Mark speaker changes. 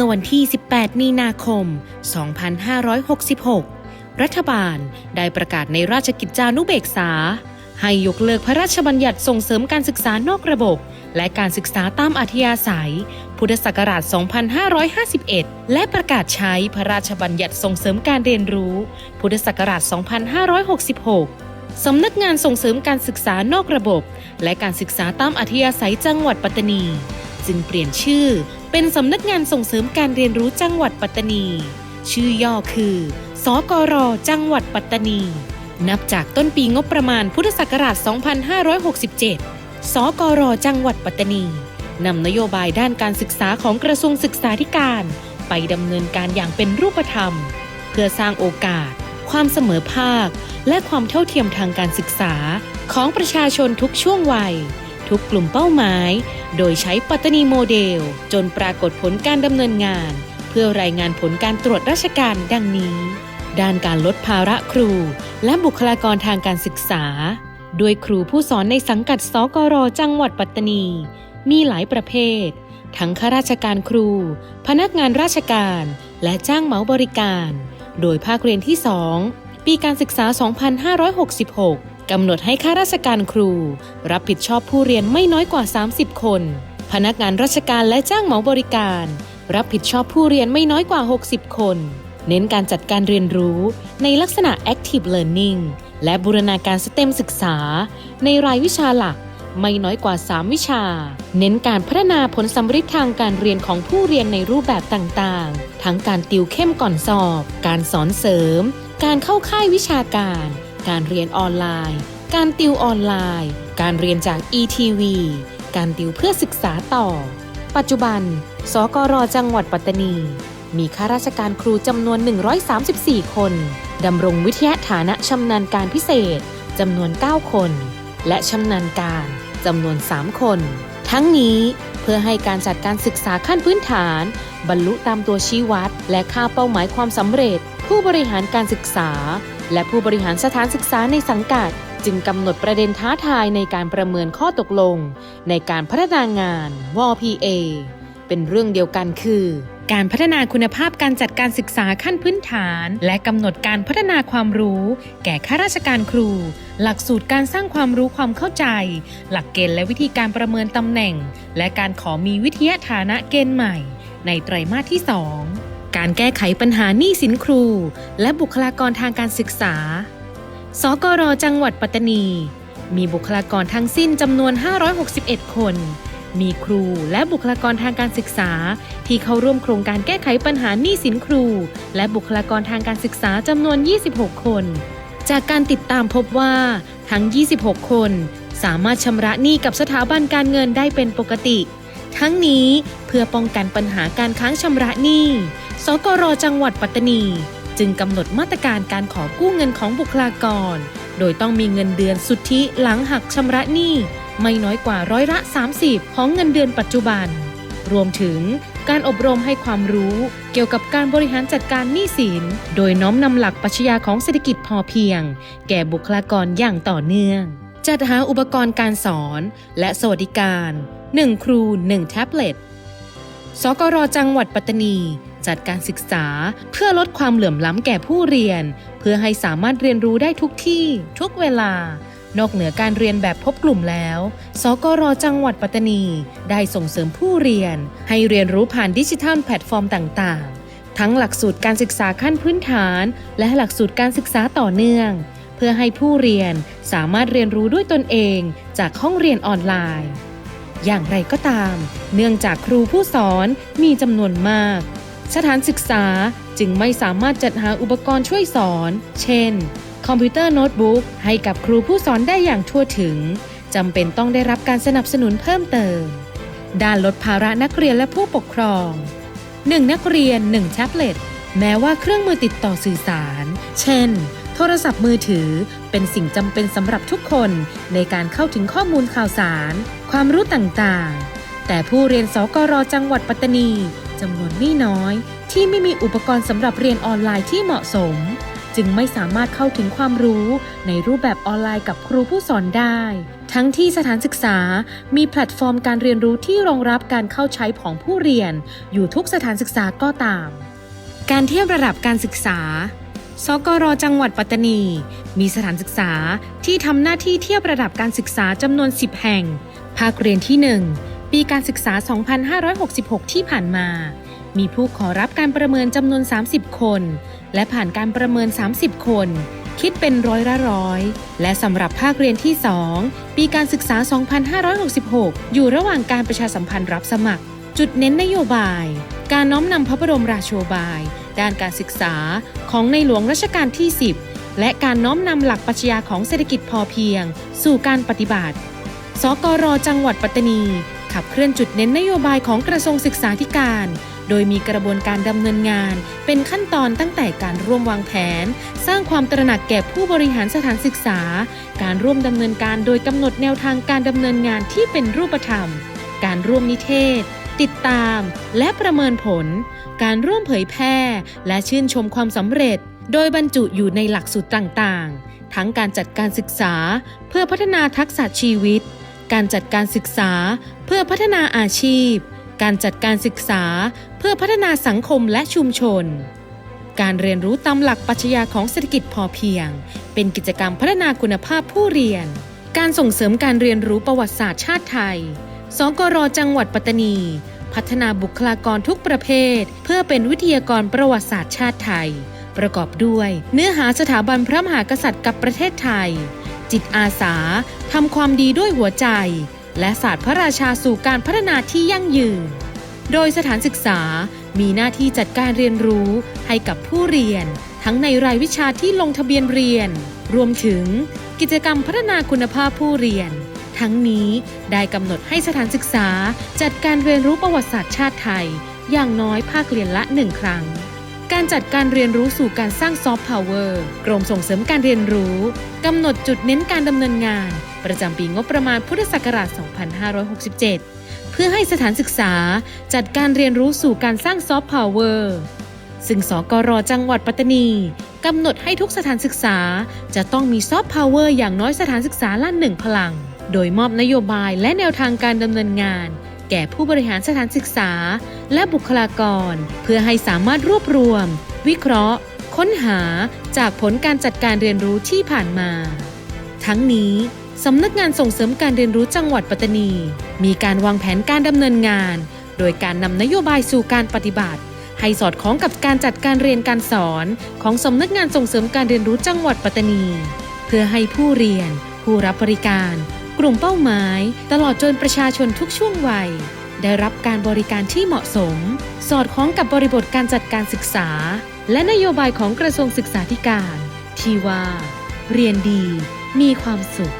Speaker 1: มื่อวันที่ 18 มีนาคม 2566 รัฐบาลได้ประกาศในราชกิจจานุเบกษา ให้ยกเลิกพระราชบัญญัติส่งเสริมการศึกษานอกระบบ และการศึกษาตามอัธยาศัย พุทธศักราช 2551 และประกาศใช้พระราชบัญญัติส่งเสริมการเรียนรู้ พุทธศักราช 2566สำนักงานส่งเสริมการศึกษานอกระบบ และการศึกษาตามอัธยาศัยจังหวัดปัตตานี จึงเปลี่ยนชื่อ เป็นสำนักงานส่งเสริมการเรียนรู้จังหวัดปัตตานี ชื่อย่อคือ สกร จังหวัดปัตตานี นับจากต้นปีงบประมาณพุทธศักราช 2567 สกร จังหวัดปัตตานี นำนโยบายด้านการศึกษาของกระทรวงศึกษาธิการ ไปดำเนินการอย่างเป็นรูปธรรม เพื่อสร้างโอกาส ความเสมอภาค และความเท่าเทียมทางการศึกษาของประชาชนทุกช่วงวัย ทุกกลุ่มเป้าหมาย โดยใช้ปัตตานีโมเดล จนปรากฏผลการดำเนินงาน เพื่อรายงานผลการตรวจราชการดังนี้ ด้านการลดภาระครู และบุคลากรทางการศึกษา ด้วยครูผู้สอนในสังกัดสกรจังหวัดปัตตานี มีหลายประเภท ทั้งข้าราชการครู พนักงานราชการ และจ้างเหมาบริการ โดยภาคเรียนที่ 2 ปีการศึกษา 2566 กำหนดให้ข้าราชการครู รับผิดชอบผู้เรียนไม่น้อยกว่า 30 คน พนักงานราชการและจ้างเหมาบริการ รับผิดชอบผู้เรียนไม่น้อยกว่า 60 คน เน้นการจัดการเรียนรู้ในลักษณะ active learning และบูรณาการสเต็มศึกษา ในรายวิชาหลักไม่น้อยกว่า 3 วิชา เน้นการพัฒนาผลสำฤทธิ์ทางการเรียนของผู้เรียนในรูปแบบต่างๆ ทั้งการติวเข้มก่อนสอบ การสอนเสริม การเข้าค่ายวิชาการ การเรียนออนไลน์ การติวออนไลน์ การเรียนจาก ETV การติวเพื่อศึกษาต่อ ปัจจุบัน สกรจังหวัดปัตตานี มีข้าราชการครูจำนวน 134 คน ดำรงวิทยาฐานะชำนาญการพิเศษจำนวน 9 คน และชำนาญการจำนวน 3 คน ทั้งนี้เพื่อให้การจัดการศึกษาขั้นพื้นฐาน บรรลุตามตัวชี้วัด และค่าเป้าหมายความสำเร็จ ผู้บริหารการศึกษา และผู้บริหารสถานศึกษาในสังกัด จึงกำหนดประเด็นท้าทายในการประเมินข้อตกลง ในการพัฒนางานว PA เป็นเรื่องเดียวกันคือการพัฒนาคุณภาพการจัดการศึกษาขั้นพื้นฐาน และกำหนดการพัฒนาความรู้ แก่ข้าราชการครู หลักสูตรการสร้างความรู้ความเข้าใจ หลักเกณฑ์และวิธีการประเมินตำแหน่ง และการขอมีวิทยาฐานะเกณฑ์ใหม่ ในไตรมาสที่ 2 การแก้ไขปัญหาหนี้สินครู และบุคลากรทางการศึกษา สกรจังหวัดปัตตานี มีบุคลากรทั้งสิ้นจำนวน 561 คน มีครูและบุคลากรทางการศึกษา ที่เข้าร่วมโครงการแก้ไขปัญหาหนี้สินครู และบุคลากรทางการศึกษาจำนวน 26 คน จากการติดตามพบว่าทั้ง 26 คน สามารถชำระหนี้กับสถาบันการเงินได้เป็นปกติ ทั้งนี้เพื่อป้องกันปัญหาการค้างชำระหนี้ สกรจังหวัดปัตตานี จึงกำหนดมาตรการการขอกู้เงินของบุคลากร โดยต้องมีเงินเดือนสุทธิหลังหักชำระหนี้ไม่น้อยกว่าร้อยละ 30 ของเงินเดือนปัจจุบัน รวมถึงการอบรมให้ความรู้เกี่ยวกับการบริหารจัดการหนี้สิน โดยน้อมนำหลักปรัชญาของเศรษฐกิจพอเพียง แก่บุคลากรอย่างต่อเนื่อง จัดหาอุปกรณ์การสอนและสวัสดิการ 1 ครู 1 แท็บเล็ต สกรจังหวัดปัตตานี จัดการศึกษา เพื่อลดความเหลื่อมล้ำแก่ผู้เรียน เพื่อให้สามารถเรียนรู้ได้ทุกที่ ทุกเวลา นอกเหนือการเรียนแบบพบกลุ่มแล้ว สกรจังหวัดปัตตานี ได้ส่งเสริมผู้เรียน ให้เรียนรู้ผ่านดิจิทัลแพลตฟอร์มต่างๆ ทั้งหลักสูตรการศึกษาขั้นพื้นฐาน และหลักสูตรการศึกษาต่อเนื่อง เพื่อให้ผู้เรียนสามารถเรียนรู้ด้วยตนเองจากห้องเรียนออนไลน์อย่างไรก็ตาม เนื่องจากครูผู้สอนมีจำนวนมาก สถานศึกษาจึงไม่สามารถจัดหาอุปกรณ์ช่วยสอน เช่น คอมพิวเตอร์โน้ตบุ๊กให้กับครูผู้สอนได้อย่างทั่วถึงจำเป็นต้องได้รับการสนับสนุนเพิ่มเติม ด้านลดภาระนักเรียนและผู้ปกครอง 1 นักเรียน 1 แท็บเล็ต แม้ว่าเครื่องมือติดต่อสื่อสาร เช่น โทรศัพท์มือถือ เป็นสิ่งจำเป็นสำหรับทุกคนในการเข้าถึงข้อมูลข่าวสาร ความรู้ต่างๆ แต่ผู้เรียนสกรจังหวัดปัตตานี จำนวนไม่น้อย ที่ไม่มีอุปกรณ์สำหรับเรียนออนไลน์ที่เหมาะสม จึงไม่สามารถเข้าถึงความรู้ในรูปแบบออนไลน์กับครูผู้สอนได้ ทั้งที่สถานศึกษา มีแพลตฟอร์มการเรียนรู้ที่รองรับการเข้าใช้ของผู้เรียน อยู่ทุกสถานศึกษาก็ตาม การเทียบระดับการศึกษาสกรจังหวัดปัตตานี มีสถานศึกษาที่ทำหน้าที่เทียบระดับการศึกษาจำนวน 10 แห่ง ภาคเรียนที่ 1 ปีการศึกษา 2566 ที่ผ่านมา มีผู้ขอรับการประเมินจำนวน 30 คน และผ่านการประเมิน 30 คน คิดเป็นร้อยละร้อย และสำหรับภาคเรียนที่ 2 ปีการศึกษา 2566 อยู่ระหว่างการประชาสัมพันธ์รับสมัคร จุดเน้นนโยบาย การน้อมนำพระบรมราโชบาย ด้านการศึกษาของในหลวงรัชกาลที่ 10 และการน้อมนำหลักปรัชญาของเศรษฐกิจพอเพียง สู่การปฏิบัติ สกรจังหวัดปัตตานี ขับเคลื่อนจุดเน้นนโยบายของกระทรวงศึกษาธิการ โดยมีกระบวนการดำเนินงาน เป็นขั้นตอนตั้งแต่การร่วมวางแผน สร้างความตระหนักแก่ผู้บริหารสถานศึกษา การร่วมดำเนินการโดยกำหนดแนวทางการดำเนินงานที่เป็นรูปธรรม การร่วมนิเทศ ติดตาม และประเมินผล การร่วมเผยแพร่ และชื่นชมความสำเร็จ โดยบรรจุอยู่ในหลักสูตรต่างๆ ทั้งการจัดการศึกษา เพื่อพัฒนาทักษะชีวิต การจัดการศึกษาเพื่อพัฒนาอาชีพ การจัดการศึกษาเพื่อพัฒนาสังคมและชุมชน การเรียนรู้ตามหลักปรัชญาของเศรษฐกิจพอเพียง เป็นกิจกรรมพัฒนาคุณภาพผู้เรียน การส่งเสริมการเรียนรู้ประวัติศาสตร์ชาติไทย สกรจังหวัดปัตตานี พัฒนาบุคลากรทุกประเภท เพื่อเป็นวิทยากรประวัติศาสตร์ชาติไทย ประกอบด้วย เนื้อหาสถาบันพระมหากษัตริย์กับประเทศไทย จิตอาสาทำความดีด้วยหัวใจ และศาสตร์พระราชาสู่การพัฒนาที่ยั่งยืน โดยสถานศึกษามีหน้าที่จัดการเรียนรู้ให้กับผู้เรียน ทั้งในรายวิชาที่ลงทะเบียนเรียน รวมถึงกิจกรรมพัฒนาคุณภาพผู้เรียน ทั้งนี้ได้กำหนดให้สถานศึกษา จัดการเรียนรู้ประวัติศาสตร์ชาติไทย อย่างน้อยภาคเรียนละหนึ่งครั้ง การจัดการเรียนรู้สู่การสร้างซอฟต์พาวเวอร์กรมส่งเสริมการเรียนรู้กำหนดจุดเน้นการดำเนินงาน ประจำปีงบประมาณพุทธศักราช 2567 เพื่อให้สถานศึกษาจัดการเรียนรู้สู่การสร้างซอฟต์พาวเวอร์ซึ่งสกรจังหวัดปัตตานีกำหนดให้ทุกสถานศึกษา จะต้องมีซอฟต์พาวเวอร์อย่างน้อยสถานศึกษาละหนึ่งพลัง โดยมอบนโยบายและแนวทางการดำเนินงาน แก่ผู้บริหารสถานศึกษา และบุคลากร เพื่อให้สามารถรวบรวม วิเคราะห์ ค้นหาจากผลการจัดการเรียนรู้ที่ผ่านมา ทั้งนี้สำนักงานส่งเสริมการเรียนรู้จังหวัดปัตตานี มีการวางแผนการดำเนินงาน โดยการนำนโยบายสู่การปฏิบัติ ให้สอดคล้องกับการจัดการเรียนการสอนของสำนักงานส่งเสริมการเรียนรู้จังหวัดปัตตานี เพื่อให้ผู้เรียน ผู้รับบริการ กลุ่มเป้าหมาย ตลอดจนประชาชนทุกช่วงวัย ได้รับการบริการที่เหมาะสม สอดคล้องกับบริบทการจัดการศึกษา และนโยบายของกระทรวงศึกษาธิการ ที่ว่า เรียนดี มีความสุข